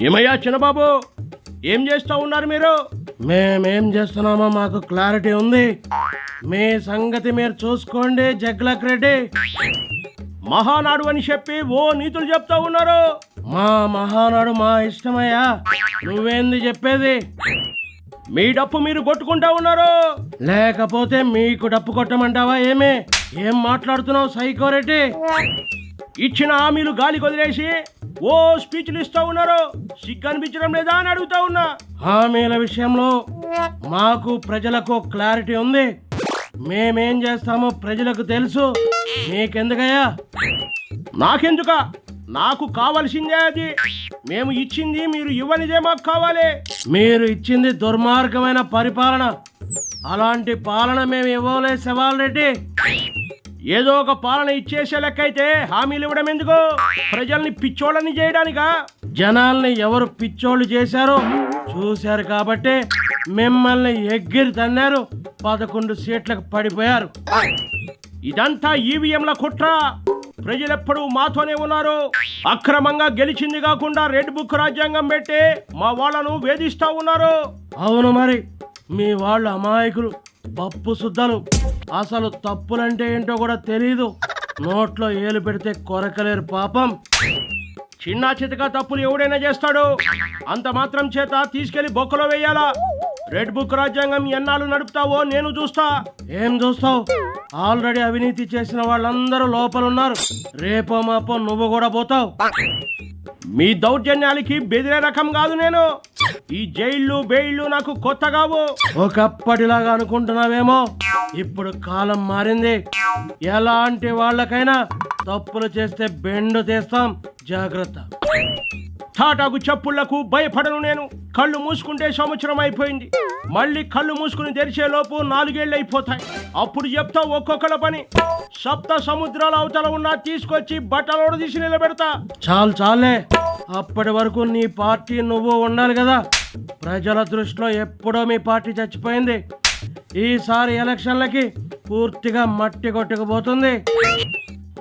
ఏమయ్యా చిన్నబాబు? ఏం చేస్తా ఉన్నారు మీరు? మేమేం చేస్తున్నామో మాకు క్లారిటీ ఉంది. మీ సంగతి మీరు చూసుకోండి జగ్లక్ రెడ్డి. మహానాడు అని చెప్పి ఓ నీతులు చెప్తా ఉన్నారు. మా మహానాడు మా ఇష్టమయ్యా. నువ్వేంది చెప్పేది? మీ డప్పు మీరు కొట్టుకుంటా ఉన్నారు. లేకపోతే మీకు డప్పు కొట్టమంటావా ఏమే? ఏం మాట్లాడుతున్నావు సైకో రెడ్డి? ఇచ్చిన హామీలు గాలి వదిలేసి ఓ స్పీచ్లు ఇస్తా ఉన్నారు? సిగ్గు అనిపించడం లేదా అని అడుగుతా ఉన్నా. హామీల విషయంలో మాకు ప్రజలకు క్లారిటీ ఉంది. మేమేం చేస్తామో ప్రజలకు తెలుసు. మీకెందుకయ్యా? నాకెందుక? నాకు కావాల్సిందే అది. మేము ఇచ్చింది మీరు ఇవ్వనిదే మాకు కావాలి. మీరు ఇచ్చింది దుర్మార్గమైన పరిపాలన. అలాంటి పాలన మేము ఇవ్వలే శవాల్ రెడ్డి. ఏదో ఒక పాలన ఇచ్చేసే లెక్క అయితే హామీలు ఇవ్వడం ఎందుకు? ప్రజల్ని పిచ్చోళ్ళని చేయడానికా? జనాల్ని ఎవరు పిచ్చోళ్ళు చేశారో చూశారు కాబట్టి మిమ్మల్ని ఎగ్గిరి తన్నారు పదకొండు సీట్లకు పడిపోయారు. ఇదంతా ఈవీఎంల కుట్ర. ప్రజలెప్పుడు మాతోనే ఉన్నారు. అక్రమంగా గెలిచింది కాకుండా రెడ్ బుక్ రాజ్యాంగం పెట్టి మా వాళ్ళను వేధిస్తా ఉన్నారు. అవును మరి మీ వాళ్ళు అమాయకులు. పప్పు శుద్ధలు. అసలు తప్పులంటే ఏంటో కూడా తెలీదు. నోట్లో ఏలు పెడితే కొరకలేరు పాపం. చిన్న చితక తప్పులు ఎవడైనా చేస్తాడు? అంత మాత్రం చేత తీసుకెళ్ళి బొక్కలో వేయాలా? రెడ్ బుక్ రాజ్యాంగం ఎన్నాళ్ళు నడుపుతావో నేను చూస్తా. ఏం చూస్తావు? ఆల్రెడీ అవినీతి చేసిన వాళ్ళందరూ లోపల ఉన్నారు రేపో మాపో నువ్వు కూడా పోతావు. మీ దౌర్జన్యాలకి బెదిరే రకం కాదు నేను. ఈ జైళ్ళు బెయిళ్ళు నాకు కొత్త కావు. ఒకప్పటిలాగా అనుకుంటున్నావేమో? ఇప్పుడు కాలం మారింది. ఎలాంటి వాళ్ళకైనా తప్పులు చేస్తే బెండు తీస్తాం. జాగ్రత్త. తాటాకు చెప్పుళ్ళకు భయపడను నేను. కళ్ళు మూసుకుంటే సంవత్సరం అయిపోయింది. మళ్ళీ కళ్ళు మూసుకుని తెరిచేలోపు నాలుగేళ్ళు అయిపోతాయి. అప్పుడు చెప్తా ఒక్కొక్కల పని. సప్త సముద్రాల అవతల ఉన్నా తీసుకొచ్చి బట్టలోడ తీసి నిలబెడతా. చాలు చాలే. అప్పటి వరకు నీ పార్టీ నువ్వు ఉండాలి కదా. ప్రజల దృష్టిలో ఎప్పుడో మీ పార్టీ చచ్చిపోయింది. ఈసారి ఎలక్షన్లకి పూర్తిగా మట్టి కొట్టుకుపోతుంది.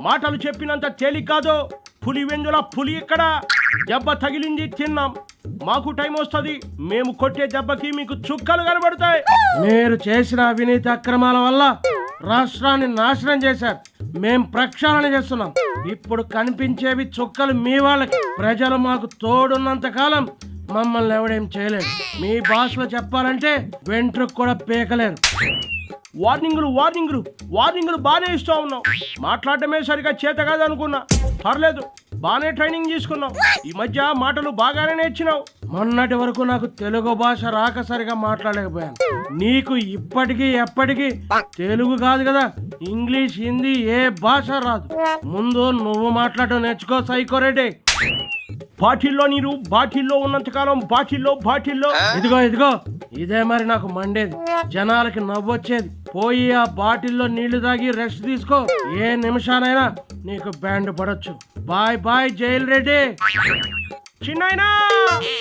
మాటలు చెప్పినంత తేలిక కాదు. పులి వెందుల పులి ఇక్కడ. దెబ్బ తగిలింది తిన్నాం. మాకు టైం వస్తుంది. మేము కొట్టే దెబ్బకి మీకు చుక్కలు కనబడతాయి. మీరు చేసిన అవినీతి అక్రమాల వల్ల రాష్ట్రాన్ని నాశనం చేశారు. మేం ప్రక్షాళన చేస్తున్నాం. ఇప్పుడు కనిపించేవి చుక్కలు మీ వాళ్ళకి. ప్రజలు మాకు తోడున్నంత కాలం మమ్మల్ని ఎవడేం చేయలేదు మీ భాషలో చెప్పాలంటే వెంట్రుకు కూడా పీకలేరు వార్నింగులు వార్నింగులు వార్నింగులు బాగానే ఇస్తూ ఉన్నావు. మాట్లాడటమే సరిగా చేత కాదు అనుకున్నా పర్లేదు బాగానే ట్రైనింగ్ తీసుకున్నావు. ఈ మధ్య మాటలు బాగానే నేర్చినావు. మొన్నటి వరకు నాకు తెలుగు భాష రాక సరిగా మాట్లాడలేకపోయాను. నీకు ఇప్పటికీ ఎప్పటికీ తెలుగు కాదు కదా. ఇంగ్లీష్ హిందీ ఏ భాష రాదు. ముందు నువ్వు మాట్లాడటం నేర్చుకో సైకోరెడ్డి బాటిల్లో నీరు బాటిల్లో ఉన్నంతకాలం బాటిల్లో బాటిల్లో. ఇదిగో ఇదిగో. ఇదే మరి నాకు మండేది. జనాలకి నవ్వొచ్చేది. పోయి ఆ బాటిల్లో నీళ్ళు తాగి రెస్ట్ తీసుకో. ఏ నిమిషానైనా నీకు band పడొచ్చు. Bye bye jail Reddy. చిన్న